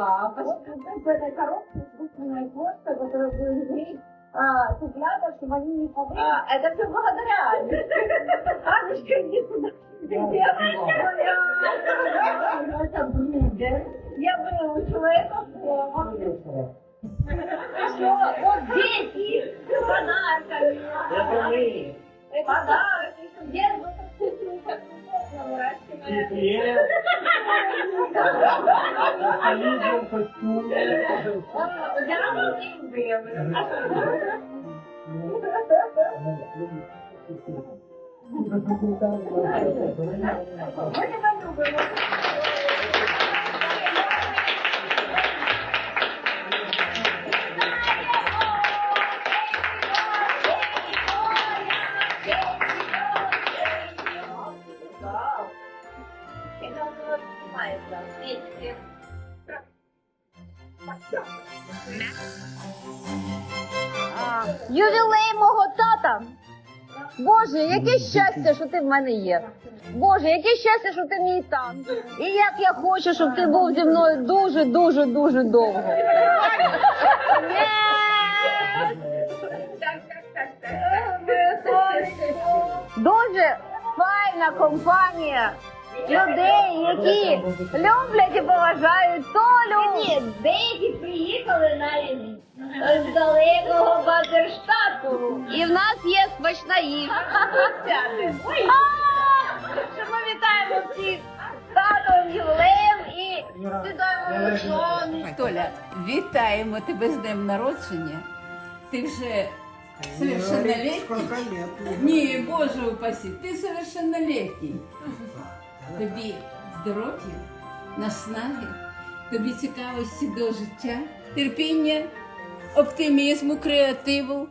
лапочка. Вот в этой коробке искусственной кошки, которую вы людей а, цыплята, чтобы они не повредили. А, это все благодаря Ане. Анечка, иди сюда. Это блюдо. Я выучила это слово. Вот дети с подарками. Подарки, что дедушка цыплята. Теперь Aí eu tudo. Eu não vou ver. Eu não vou Ювілей мого тата. Боже, яке щастя, що ти в мене є. Боже, яке щастя, що ти мій тат. І як я хочу, щоб ти був зі мною дуже, дуже, дуже довго. Дуже файна компанія людей, які люблять і поважають Толю. Ні, деякі приїхали навіть з далекого Бадерштату. І в нас є смачна їжа. Ой, Що ми вітаємо всіх з татовим ювілеєм і сідаємо сон. Толя, вітаємо тебе з днем народження. Ти вже совершеннолетний. Ні, Боже упаси, ти совершеннолетний. Тобі здоров'я, наснаги, тобі цікавості до життя, терпіння, оптимізму, креативу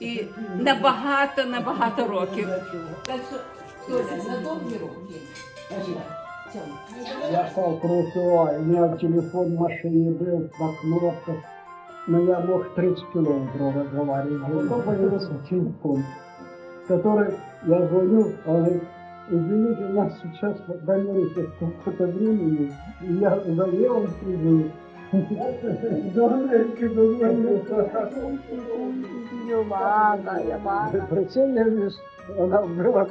і на багато, на багато років. Так що, на довгі роки. Я профессионал, у меня телефон в машине был, на кнопках. Но я мог 30 километров разговаривать. Появился телефон, который я звоню, он говорит, извините, у нас сейчас в Америке сколько-то времени, и я Юмага, юмага. Прицелились, она была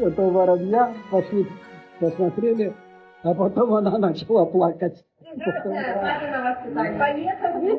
этого воробья, пошли посмотрели, а потом она начала плакать. Поехали.